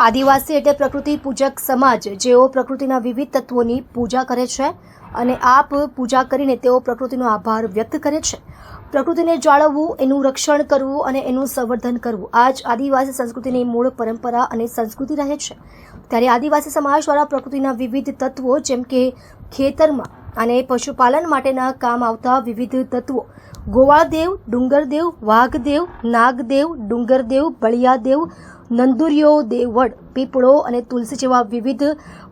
આદિવાસી એટલે પ્રકૃતિ પૂજક સમાજ, જેઓ પ્રકૃતિના વિવિધ તત્વોની પૂજા કરે છે અને આપ પૂજા કરીને તેઓ પ્રકૃતિનો આભાર વ્યક્ત કરે છે. પ્રકૃતિને જાળવવું, એનું રક્ષણ કરવું અને એનું સંવર્ધન કરવું. આ જ આદિવાસી સંસ્કૃતિની મૂળ પરંપરા અને સંસ્કૃતિ રહે છે. ત્યારે આદિવાસી સમાજ દ્વારા પ્રકૃતિના વિવિધ તત્વો જેમ કે ખેતરમાં અને પશુપાલન માટેના કામ આવતા વિવિધ તત્વો. ગોવાળદેવ, ડુંગરદેવ, વાઘદેવ, નાગદેવ, ડુંગરદેવ, બળિયાદેવ નંદુરિયો, દેવવડ, પીપળો અને તુલસી જેવા વિવિધ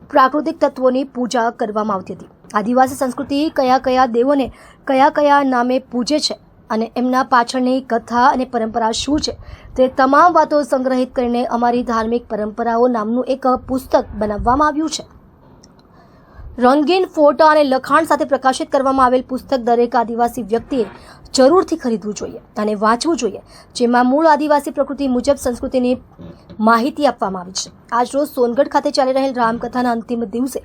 પ્રાકૃતિક તત્વોની પૂજા કરવામાં આવતી હતી. આદિવાસી સંસ્કૃતિ કયા કયા દેવોને કયા કયા નામે પૂજે છે અને એમના પાછળની કથા અને પરંપરા શું છે તે તમામ વાતો સંગ્રહિત કરીને અમારી ધાર્મિક પરંપરાઓ નામનું એક પુસ્તક બનાવવામાં આવ્યું છે. રંગીન ફોટા અને લખાણ સાથે પ્રકાશિત કરવામાં આવેલ પુસ્તક દરેક આદિવાસી વ્યક્તિએ જરૂરથી ખરીદવું જોઈએ અને વાંચવું જોઈએ, જેમાં મૂળ આદિવાસી પ્રકૃતિ મુજબ સંસ્કૃતિની માહિતી આપવામાં આવી છે. આજરોજ સોનગઢ ખાતે ચાલી રહેલ રામકથાના અંતિમ દિવસે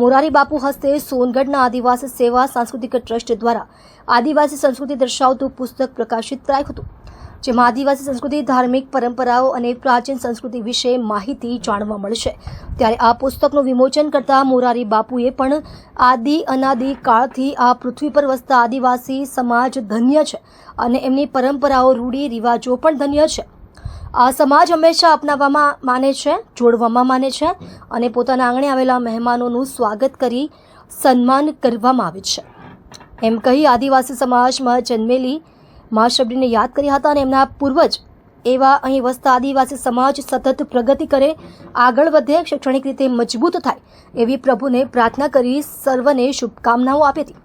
મોરારી બાપુ હસ્તે સોનગઢના આદિવાસી સેવા સાંસ્કૃતિક ટ્રસ્ટ દ્વારા આદિવાસી સંસ્કૃતિ દર્શાવતું પુસ્તક પ્રકાશિત કરાયું હતું. જેમાં આદિવાસી સંસ્કૃતિ, ધાર્મિક પરંપરાઓ અને પ્રાચીન સંસ્કૃતિ વિશે માહિતી જાણવા મળશે. ત્યારે આ પુસ્તકનું વિમોચન કરતા મોરારી બાપુએ પણ આદિ, અનાદિ કાળથી આ પૃથ્વી પર વસતા આદિવાસી સમાજ ધન્ય છે અને એમની પરંપરાઓ, રૂઢી, રિવાજો પણ ધન્ય છે. આ સમાજ હંમેશા અપનાવવામાં માને છે, જોડવામાં માને છે અને પોતાના આંગણે આવેલા મહેમાનોનું સ્વાગત કરી સન્માન કરવામાં આવે છે. એમ કહી આદિવાસી સમાજમાં જન્મેલી મા શબરીને યાદ કર્યા હતા અને એમના પૂર્વજ એવા અહીં વસતા આદિવાસી સમાજ સતત પ્રગતિ કરે, આગળ વધે, શૈક્ષણિક રીતે મજબૂત થાય એવી પ્રભુને પ્રાર્થના કરી સર્વને શુભકામનાઓ આપી હતી.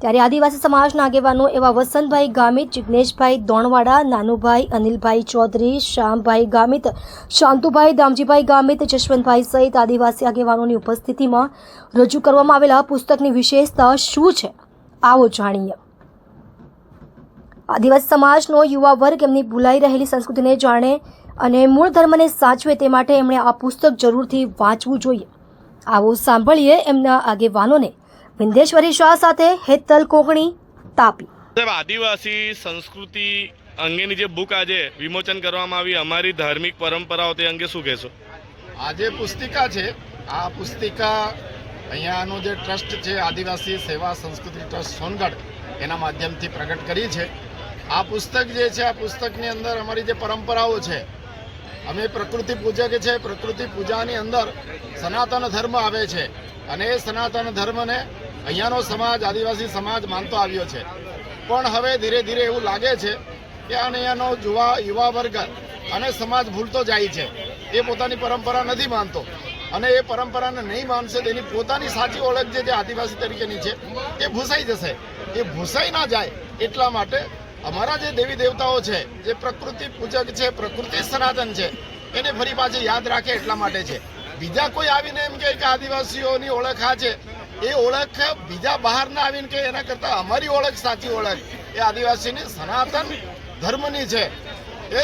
ત્યારે આદિવાસી સમાજના આગેવાનો એવા વસંતભાઈ ગામિત, જિગ્નેશભાઈ દોણવાડા, નાનુભાઈ અનિલભાઈ ચૌધરી, શ્યામભાઈ ગામિત, શાંતુભાઈ દામજીભાઈ ગામિત, જશવંતભાઈ સહિત આદિવાસી આગેવાનોની ઉપસ્થિતિમાં રજૂ કરવામાં આવેલા પુસ્તકની વિશેષતા શું છે? આવો જાણીએ. આદિવાસી સમાજનો યુવા વર્ગ એમની ભૂલાઈ રહેલી સંસ્કૃતિને જાણે અને મૂળ ધર્મને સાચવે તે માટે એમણે આ પુસ્તક જરૂરથી વાંચવું જોઈએ. આવું સાંભળીએ એમના આગેવાનોને. વિંધેશ્વરી શાહ સાથે હેતલ કોકણી તાપી. સાહેબ આદિવાસી સંસ્કૃતિ અંગેની જે બુક આજે વિમોચન કરવામાં આવી અમારી ધાર્મિક પરંપરાઓ તે અંગે શું કહેશો? આ જે પુસ્તિકા છે આ પુસ્તિકા અહીંયાનો જે ટ્રસ્ટ છે આદિવાસી સેવા સંસ્કૃતિ ટ્રસ્ટ સોનગઢ એના માધ્યમથી પ્રગટ કરી છે. આ પુસ્તક જે છે, આ પુસ્તકની અંદર અમારી જે પરંપરાઓ છે, અમે પ્રકૃતિ પૂજક છે, પ્રકૃતિ પૂજાની અંદર સનાતન ધર્મ આવે છે અને એ સનાતન ધર્મને અહીંયાનો સમાજ, આદિવાસી સમાજ માનતો આવ્યો છે. પણ હવે ધીરે ધીરે એવું લાગે છે કે અહીંયાનો યુવા યુવા વર્ગ અને સમાજ ભૂલતો જાય છે. એ પોતાની પરંપરા નથી માનતો અને એ પરંપરાને નહીં માનશે તેની પોતાની સાચી ઓળખ જે આદિવાસી તરીકેની છે, એ ભૂસાઈ જશે. એ ભૂસાઈ ના જાય એટલા માટે અમારા જે દેવી દેવતાઓ છે, જે પ્રકૃતિ પૂજક છે, પ્રકૃતિ સનાતન છે, એને ફરી પાછી યાદ રાખે એટલા માટે છે. બીજા કોઈ આવીને એમ કે આદિવાસીઓની ઓળખ આ છે, એ ઓળખ બીજા બહાર ના આવીને કે એના કરતાં અમારી ઓળખ સાચી ઓળખ. એ આદિવાસીની સનાતન ધર્મની છે. એ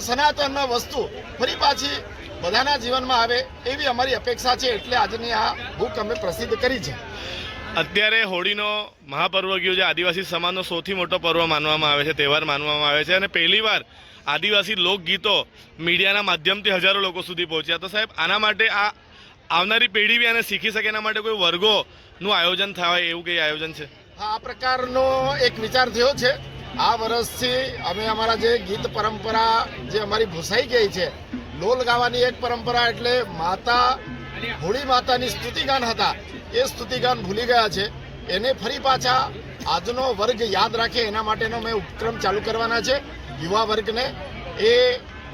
સનાતન વસ્તુ ફરી પાછી બધાના જીવનમાં આવે એવી અમારી અપેક્ષા છે, એટલે આજની આ બુક અમે પ્રસિદ્ધ કરી છે. અત્યારે હોળીનો મહાપર્વ ગયો જે આદિવાસી સમાજનો સૌથી મોટો પર્વ માનવામાં આવે છે. તહેવાર માનવામાં આવે છે અને પહેલીવાર આદિવાસી લોકગીતો મીડિયાના માધ્યમથી હજારો લોકો સુધી પહોંચ્યા. તો સાહેબ આના માટે આ આવનારી પેઢી બી આને શીખી શકે એના માટે કોઈ વર્ગોનું આયોજન થાય એવું કંઈ આયોજન છે? હા, આ પ્રકારનો એક વિચાર થયો છે. આ વર્ષથી અમે અમારા જે ગીત પરંપરા જે અમારી ભૂસાઈ ગઈ છે લોલ ગાવાની એક પરંપરા એટલે માતા હોળી માતાની સ્તુતિગાન હતા. એ સ્તુતિગાન ભૂલી ગયા છે. એને ફરી પાછા આજનો વર્ગ યાદ રાખે એના માટેનો મેં ઉપક્રમ ચાલુ કરવાના છે. યુવા વર્ગને એ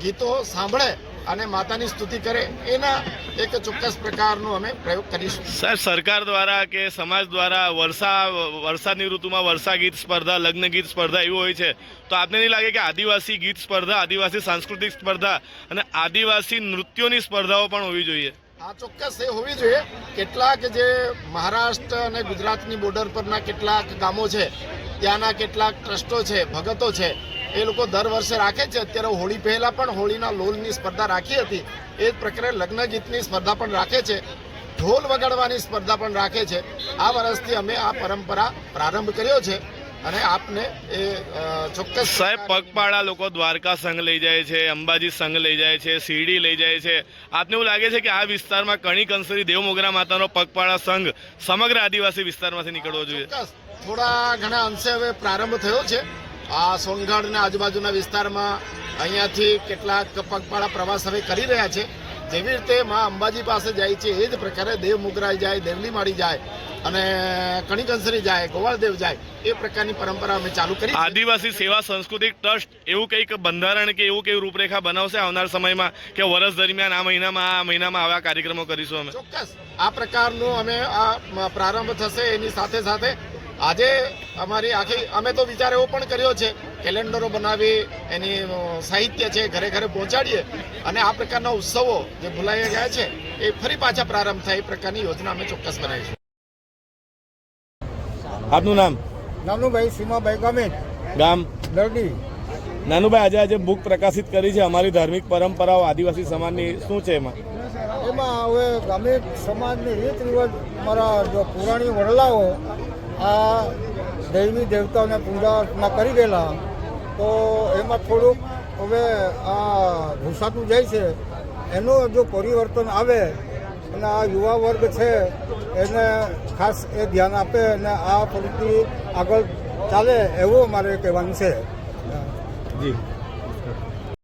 ગીતો સાંભળે અને માતાની સ્તુતિ કરે એના એક ચોક્કસ પ્રકારનો અમે પ્રયોગ કરીશું. સાહેબ સરકાર દ્વારા કે સમાજ દ્વારા વર્ષા વરસાદની ઋતુમાં વર્ષા ગીત સ્પર્ધા, લગ્ન ગીત સ્પર્ધા એવું હોય છે, તો આપને નહીં લાગે કે આદિવાસી ગીત સ્પર્ધા, આદિવાસી સાંસ્કૃતિક સ્પર્ધા અને આદિવાસી નૃત્યોની સ્પર્ધાઓ પણ હોવી જોઈએ? આ ચોક્કસ એ હોવી જોઈએ. કેટલાક જે મહારાષ્ટ્ર અને ગુજરાતની બોર્ડર પરના કેટલાક ગામો છે, ત્યાંના કેટલાક ટ્રસ્ટો છે, ભગતો છે, એ લોકો દર વર્ષે રાખે છે. અત્યારે હોળી પહેલાં પણ હોળીના લોલની સ્પર્ધા રાખી હતી. એ જ પ્રકારે લગ્ન ગીતની સ્પર્ધા પણ રાખે છે. ઢોલ વગાડવાની સ્પર્ધા પણ રાખે છે. આ વર્ષથી અમે આ પરંપરા પ્રારંભ કર્યો છે. અને આપને એ ચોક્કસ સાહેબ પગપાળા લોકો દ્વારકા સંઘ લઈ જાય છે અંબાજી સંઘ લઈ જાય છે શિરડી લઈ જાય છે. આપને એવું લાગે છે કે આ વિસ્તારમાં કણી કંસરી દેવમોગરા માતાનો પગપાળા સંઘ સમગ્ર આદિવાસી વિસ્તારમાંથી નીકળવો જોઈએ? થોડા ઘણા અંશે હવે પ્રારંભ થયો છે. આ સોનગઢના આજુબાજુના વિસ્તારમાં અહીંયાથી કેટલાક પગપાળા પ્રવાસ હવે કરી રહ્યા છે. જેવી રીતે મા અંબાજી પાસે જાય છે એ જ પ્રકારે દેવ મુગરાઈ જાય દેવલી માળી જાય. અને કણીકંસરી જાય ગોવાળદેવ જાય એ પ્રકારની પરંપરા અમે ચાલુ કરી આદિવાસી સેવા સાંસ્કૃતિક ટ્રસ્ટ એવું કંઈક બંધારણ કે એવું કંઈ રૂપરેખા બનાવશે આવનાર સમયમાં કે વર્ષ દરમિયાન આ મહિનામાં આ મહિનામાં આવા કાર્યક્રમો કરીશું અમે? ચોક્કસ. આ પ્રકારનો અમે આ પ્રારંભ થશે એની સાથે સાથે આજે અમારી આખી અમે તો વિચાર એવો પણ કર્યો છે કેલેન્ડરો બનાવી એની સાહિત્ય છે ઘરે ઘરે પહોંચાડીએ અને આ પ્રકારના ઉત્સવો જે ભૂલાઈ ગયા છે એ ફરી પાછા પ્રારંભ થાય એ પ્રકારની યોજના અમે ચોક્કસ બનાવીશું. આપનું નામ? નાનુભાઈ સીમાભાઈ ગામિત ગામ? દરડી. નાનુભાઈ આજે આજે બુક પ્રકાશિત કરી છે અમારી ધાર્મિક પરંપરાઓ આદિવાસી સમાજની શું છે એમાં? એમાં હવે ગામિત સમાજની રીત રિવાજ અમારા જો પુરાણી વડલાઓ આ દૈવી દેવતાઓને પૂજા અર્ચના કરી ગયેલા તો એમાં થોડુંક હવે આ ભૂસાતું જાય છે. એનું જો પરિવર્તન આવે અને આ યુવા વર્ગ છે, એને ખાસ એ ધ્યાન આપે અને આ પ્રવૃત્તિ આગળ ચાલે એવું મારે કહેવાનું છે. જી.